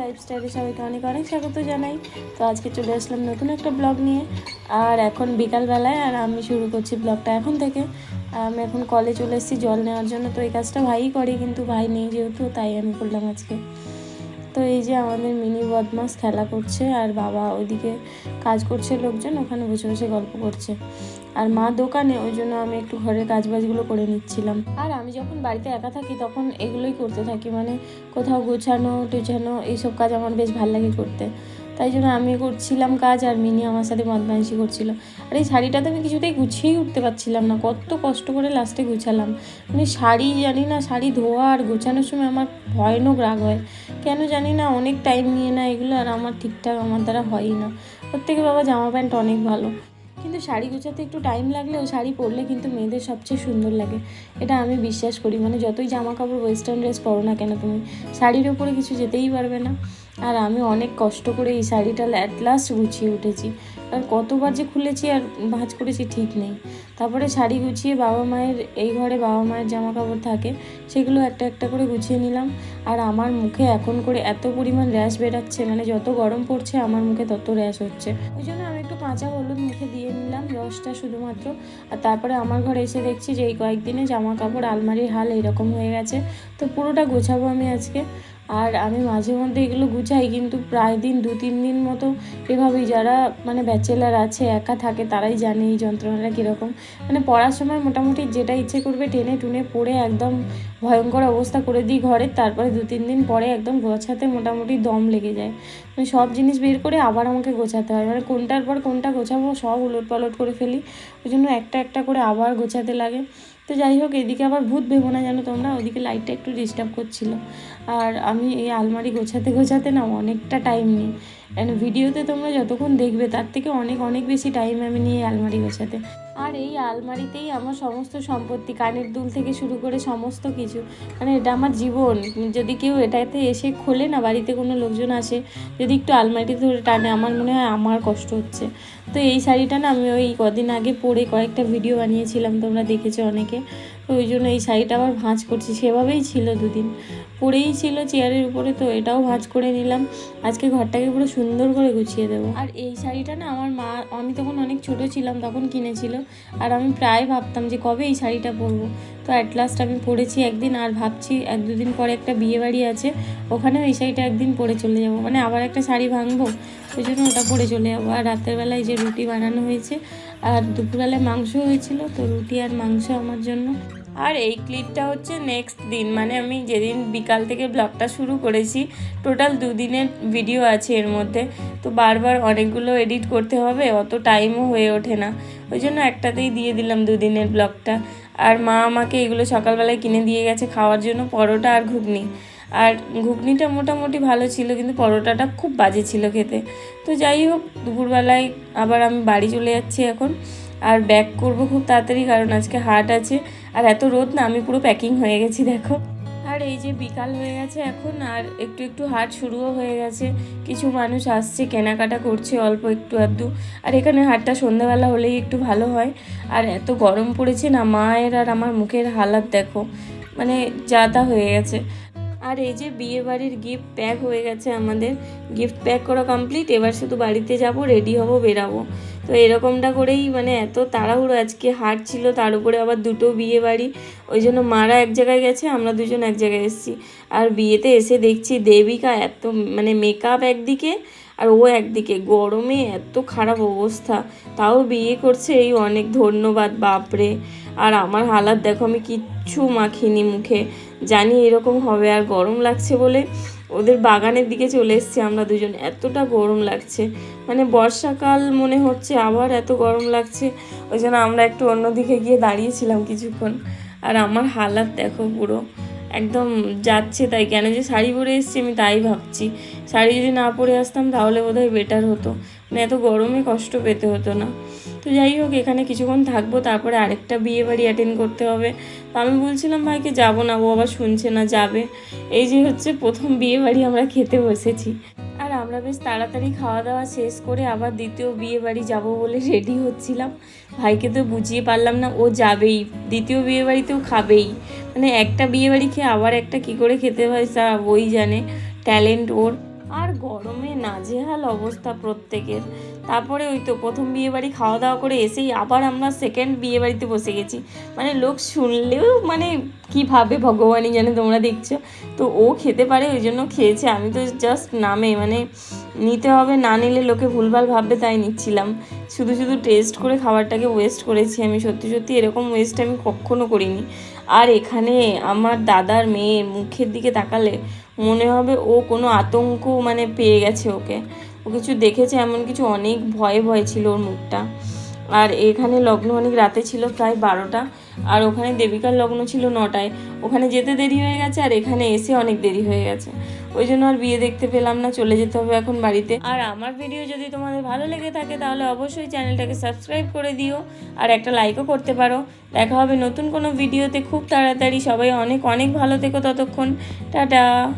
লাইফস্টাইলে সবাইকে অনেক অনেক স্বাগত জানাই। তো আজকে চলে আসলাম নতুন একটা ব্লগ নিয়ে। আর এখন বিকালবেলায়, আর আমি শুরু করছি ব্লগটা এখন থেকে। আমি এখন কলে চলে এসেছি জল নেওয়ার জন্য, তো এই কাজটা ভাইই করে, কিন্তু ভাই নেই যেহেতু, তাই আমি করলাম আজকে। তো এই যে আমাদের মিনি বদমাস খেলা করছে, আর বাবা ওইদিকে কাজ করছে, লোকজন ওখানে বসে বসে গল্প করছে। আর মা দোকানে, ওই জন্য আমি একটু ঘরের কাজ বাজগুলো করে নিচ্ছিলাম। আর আমি যখন বাড়িতে একা থাকি, তখন এগুলোই করতে থাকি। মানে কোথাও গোছানো, টোছানো, এইসব কাজ আমার বেশ ভালো লাগে করতে। তাই জন্য আমি করছিলাম কাজ, আর মিনি আমার সাথে বদমাইশি করছিল। আর এই শাড়িটা তো আমি কিছুতেই গুছিয়েই উঠতে পারছিলাম না। কত কষ্ট করে লাস্টে গুছালাম। মানে শাড়ি, জানি না, শাড়ি ধোয়া আর গোছানোর সময় আমার ভয়ানক রাগ হয়। কেন জানি না, অনেক টাইম নিয়ে না এগুলো, আর আমার ঠিকঠাক আমার দ্বারা হয়ই না। প্রত্যেকে বাবা জামা প্যান্ট অনেক ভালো। কিন্তু শাড়ি গুছাতে একটু টাইম লাগলেও শাড়ি পরলে কিন্তু মেয়েদের সবচেয়ে সুন্দর লাগে। এটা আমি বিশ্বাস করি। মানে যতই জামা কাপড় ওয়েস্টার্ন ড্রেস পরো না কেন, তুমি শাড়ির ওপরে কিছু যেতেই পারবে না। আর আমি অনেক কষ্ট করে এই শাড়িটা অ্যাট লাস্ট গুছিয়ে উঠেছি। আর কতবার যে খুলেছি আর ভাঁজ করেছি ঠিক নেই। তারপরে শাড়ি গুছিয়ে বাবা মায়ের, এই ঘরে বাবা মায়ের জামা কাপড় থাকে, সেগুলো একটা একটা করে গুছিয়ে নিলাম। আর আমার মুখে এখন করে এত পরিমাণ র্যাশ বেরাচ্ছে মানে যত গরম পড়ছে আমার মুখে তত র্যাশ হচ্ছে। ওই জন্য আমি একটু কাঁচা হলুদ মুখে দিয়ে নিলাম রসটা শুধুমাত্র। আর তারপরে আমার ঘরে এসে দেখছি যে এই কয়েকদিনে জামা কাপড় আলমারির হাল এইরকম হয়ে গেছে। তো পুরোটা গোছাবো আমি আজকে। আর আমি মাঝে মধ্যে এগুলো গুছাই, কিন্তু প্রায় দিন দু, তিন দিন মতো এভাবেই যারা মানে ব্যাচেলার আছে, একা থাকে, তারাই জানে এই যন্ত্রণাটা কীরকম। মানে পড়ার সময় মোটামুটি যেটা ইচ্ছে করবে টেনে টুনে পড়ে একদম ভয়ঙ্কর অবস্থা করে দিই ঘরের তারপরে দু, তিন দিন পরে একদম গোছাতে মোটামুটি দম লেগে যায়। মানে সব জিনিস বের করে আবার আমাকে গোছাতে হয়। মানে কোনটার পর কোনটা গোছাবো সব উলট পালট করে ফেলি। ওই জন্য একটা একটা করে আবার গোছাতে লাগে। তো যাই হোক, এদিকে আবার ভূত ভেবো না জানো তোমরা? ওদিকে লাইটটা একটু ডিস্টার্ব করছিল। আর আমি এই আলমারি গোছাতে গোছাতে না অনেকটা টাইম নিই। অ্যান্ড ভিডিওতে তোমরা যতক্ষণ দেখবে, তার থেকে অনেক অনেক বেশি টাইম আমি নিয়ে আলমারি গোছাতে। আর এই আলমারিতেই আমার সমস্ত সম্পত্তি, কানের দুল থেকে শুরু করে সমস্ত কিছু। মানে এটা আমার জীবন। যদি কেউ এটাতে এসে খোলে না, বাড়িতে কোনো লোকজন আসে, যদি একটু আলমারি ধরে টানে, আমার মনে হয় আমার কষ্ট হচ্ছে। তো এই শাড়িটা না, আমি ওই কদিন আগে পরে কয়েকটা ভিডিও বানিয়েছিলাম, তোমরা দেখেছ অনেকে। তো ওই জন্য এই শাড়িটা আবার ভাঁজ করছি। সেভাবেই ছিল দুদিন। পরেই ছিল চেয়ারের উপরে, তো এটাও ভাঁজ করে নিলাম। আজকে ঘরটাকে পুরো সুন্দর করে গুছিয়ে দেবো। আর এই শাড়িটা না আমার মা, আমি তখন অনেক ছোট ছিলাম, তখন কিনেছিল। আর আমি প্রায় ভাবতাম যে কবে এই শাড়িটা পরবো। তো অ্যাট লাস্ট আমি পরেছি একদিন, আর ভাবছি এক দুদিন পরে একটা বিয়ে বাড়ি আছে, ওখানেও এই শাড়িটা একদিন পরে চলে যাব। মানে আবার একটা শাড়ি ভাঙবো, ওই জন্য ওটা পরে চলে যাব। আর রাতের বেলায় যে রুটি বানানো হয়েছে আর দুপুরবেলায় মাংস হয়েছিল তো রুটি আর মাংস আমার জন্য। আর এই ক্লিপটা হচ্ছে নেক্সট দিন মানে আমি যেদিন বিকাল থেকে ব্লগটা শুরু করেছি টোটাল দুদিনের ভিডিও আছে এর মধ্যে। তো বারবার অনেকগুলো এডিট করতে হবে, অত টাইমও হয়ে ওঠে না। ওই জন্য একটাতেই দিয়ে দিলাম দুদিনের ব্লগটা। আর মা আমাকে এগুলো সকালবেলায় কিনে দিয়ে গেছে খাওয়ার জন্য, পরোটা আর ঘুগনি। আর ঘুগনিটা মোটামুটি ভালো ছিল, কিন্তু পরোটাটা খুব বাজে ছিল খেতে। তো যাই হোক, দুপুরবেলায় আবার আমি বাড়ি চলে যাচ্ছি এখন। আর ব্যাক করব খুব তাড়াতাড়ি, কারণ আজকে হাট আছে। আর এত রোদ না, আমি পুরো প্যাকিং হয়ে গেছি, দেখো। আর এই যে বিকাল হয়ে গেছে এখন, আর একটু একটু হাট শুরুও হয়ে গেছে। কিছু মানুষ আসছে, কেনাকাটা করছে অল্প একটু আধটু। আর এখানে হাটটা সন্ধ্যাবেলা হলেই একটু ভালো হয়। আর এত গরম পড়েছে না, মায়ের আর আমার মুখের হালাত, দেখো। মানে যাতা হয়ে গেছে। আর এই যে বিয়ে বাড়ির গিফট প্যাক হয়ে গেছে আমাদের গিফট প্যাক করা কমপ্লিট এবার শুধু বাড়িতে যাব রেডি হব, বেরাবো। তো এরকমটা করেই মানে এত তাড়াহুড়ো, আজকে হাট ছিল, তার উপরে আবার দুটো বিয়ে বাড়ি ওই জন্য মারা এক জায়গায় গেছে, আমরা দুজন এক জায়গায় এসেছি। আর বিয়েতে এসে দেখছি দেবিকা এত মানে মেকআপ একদিকে আর ও একদিকে। গরমে এত খারাপ অবস্থা। তাও বিয়ে করছে এই অনেক ধন্যবাদ, বাপরে। আর আমার হালাত দেখো, আমি কিচ্ছু মাখিনি মুখে। জানি এরকম হবে, আর গরম লাগছে বলে ওদের বাগানের দিকে চলে এসেছি আমরা দুজন। এতটা গরম লাগছে। মানে বর্ষাকাল মনে হচ্ছে আবার এত গরম লাগছে। ওই জন্য আমরা একটু অন্যদিকে গিয়ে দাঁড়িয়েছিলাম কিছুক্ষণ। আর আমার হালাত দেখো পুরো। একদম যাচ্ছে তাই। কেন যে শাড়ি পরে এসছি আমি তাই ভাবছি। শাড়ি যদি না পরে আসতাম তাহলে বোধহয় বেটার হতো। মানে এত গরমে কষ্ট পেতে হতো না। তো যাই হোক, এখানে কিছুক্ষণ থাকব, তারপরে আরেকটা বিয়ে বাড়ি অ্যাটেন্ড করতে হবে। তো আমি বলছিলাম, ভাইকে যাব না, ও আবার শুনছে না, যাবে। এই যে হচ্ছে প্রথম বিয়ে বাড়ি আমরা খেতে বসেছি। আর আমরা বেশ তাড়াতাড়ি খাওয়া দাওয়া শেষ করে আবার দ্বিতীয় বিয়ে বাড়ি যাব বলে রেডি হচ্ছিলাম। ভাইকে তো বুঝিয়ে পারলাম না, ও যাবেই, দ্বিতীয় বিয়ে বাড়িতেও খাবেই। মানে একটা বিয়ে বাড়ি খেয়ে আবার একটা কী করে খেতে হয় তা ওই জানে ট্যালেন্ট ওর। আর গরমে নাজেহাল অবস্থা প্রত্যেকের। তারপরে ওই তো প্রথম বিয়ে বাড়ি খাওয়া দাওয়া করে এসেই আবার আমরা সেকেন্ড বিয়ে বাড়িতে বসে গেছি। মানে লোক শুনলেও মানে কি ভাবে ভগবানই জানে তোমরা দেখছ। তো ও খেতে পারে, ওই জন্য খেয়েছে। আমি তো জাস্ট নামে মানে নিতে হবে, না নিলে লোকে ভুলভাল ভাববে, তাই নিচ্ছিলাম। শুধু শুধু টেস্ট করে খাবারটাকে ওয়েস্ট করেছি আমি। সত্যি সত্যি এরকম ওয়েস্ট আমি কখনো করিনি। আর এখানে আমার দাদার মেয়ের মুখের দিকে তাকালে মনে হবে ও কোনো আতঙ্ক মানে পেয়ে গেছে ওকে। ও কিছু দেখেছে, এমন কিছু অনেক ভয়ে ভয় ছিল ওর মুখটা। আর এখানে লগ্ন অনেক রাতে ছিল, প্রায় বারোটা। আর ওখানে দেবিকার লগ্ন ছিল নটায়। ওখানে যেতে দেরি হয়ে গেছে আর এখানে এসে অনেক দেরি হয়ে গেছে। ওই জন্য আর বিয়ে দেখতে পেলাম না, চলে যেতে হবে এখন বাড়িতে। আর আমার ভিডিও যদি তোমাদের ভালো লেগে থাকে তাহলে অবশ্যই চ্যানেলটাকে সাবস্ক্রাইব করে দিও আর একটা লাইকও করতে পারো। দেখা হবে নতুন কোনো ভিডিওতে খুব তাড়াতাড়ি। সবাই অনেক অনেক ভালো থেকো ততক্ষণ। টাটা!